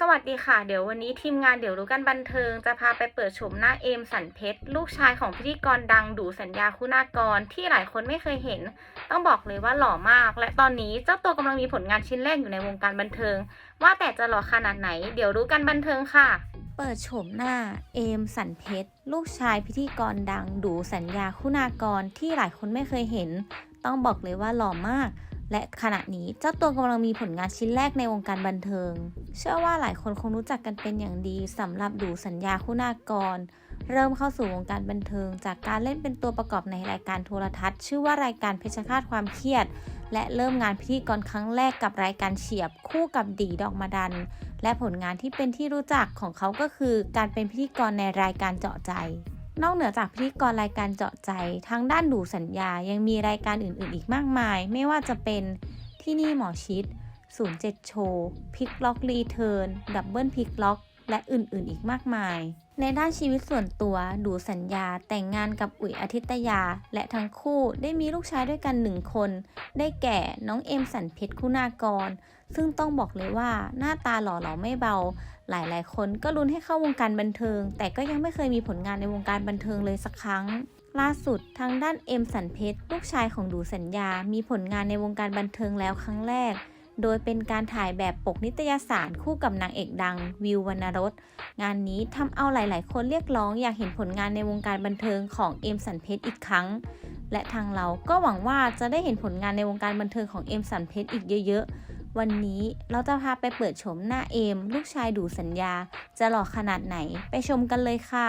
สวัสดีค่ะ เดี๋ยววันนี้ทีมงานเดี๋ยวรู้กันบันเทิง จะพาไปเปิดชมหน้าเอมสันเพชร ลูกชายของพิธีกรดังดูสัญญาคุณากร ที่หลายคนไม่เคยเห็น ต้องบอกเลยว่าหล่อมาก และตอนนี้เจ้าตัวกำลังมีผลงานชิ้นแรกอยู่ในวงการบันเทิง ว่าแต่จะหล่อขนาดไหน เดี๋ยวรู้กันบันเทิงค่ะ เปิดโฉมหน้าเอมสันเพชร ลูกชายพิธีกรดังดูสัญญาคุณากร ที่หลายคนไม่เคยเห็น ต้องบอกเลยว่าหล่อมาก และขณะนี้เจ้าตัวกำลังมีผลงานชิ้นแรกในวงการบันเทิง เชื่อว่าหลายคนคงรู้จักกันเป็นอย่างดีสำหรับดูสัญญาคุณากร เริ่มเข้าสู่วงการบันเทิง จากการเล่นเป็นตัวประกอบในรายการโทรทัศน์ ชื่อว่ารายการเพชรฆาตความเครียด และเริ่มงานพิธีกรครั้งแรกกับรายการเฉียบ คู่กับดีดอกมาดัน และผลงานที่เป็นที่รู้จักของเขาก็คือ การเป็นพิธีกรในรายการเจาะใจ นอกเหนือจากพิธีกรรายการเจาะใจทางด้านดูสัญญายังมีรายการอื่นๆ อีกมากมาย ไม่ว่าจะเป็นที่นี่หมอชิด 07 โชว์พิกล็อกรีเทิร์นดับเบิลพิกล็อก และอื่นๆอีกมากมาย ในด้านชีวิตส่วนตัวดูสัญญาแต่งงานกับอุ๋ยอาทิตยา และทั้งคู่ได้มีลูกชายด้วยกันหนึ่งคน ได้แก่น้องเอ็มสันเพชรคุณากร ซึ่งต้องบอกเลยว่าหน้าตาหล่อเหลาไม่เบา หลายๆ คนก็ลุ้นให้เข้าวงการบันเทิง แต่ก็ยังไม่เคยมีผลงานในวงการบันเทิงเลยสักครั้งล่าสุดทางด้านเอ็มสันเพชรลูกชายของดูสัญญา มีผลงานในวงการบันเทิงแล้วครั้งแรก โดยเป็นการถ่ายแบบปกนิตยสารคู่กับนางเอกดังวิววรรณรส งานนี้ทำเอาหลาย ๆ คนเรียกร้องอยากเห็นผลงานในวงการบันเทิงของเอ็มสันเพชรอีกครั้ง และทางเราก็หวังว่าจะได้เห็นผลงานในวงการบันเทิงของเอ็มสันเพชรอีกเยอะ ๆ วันนี้เราจะพาไปเปิดโฉมหน้าเอมลูกชายดูสัญญา จะหล่อขนาดไหนไปชมกันเลยค่ะ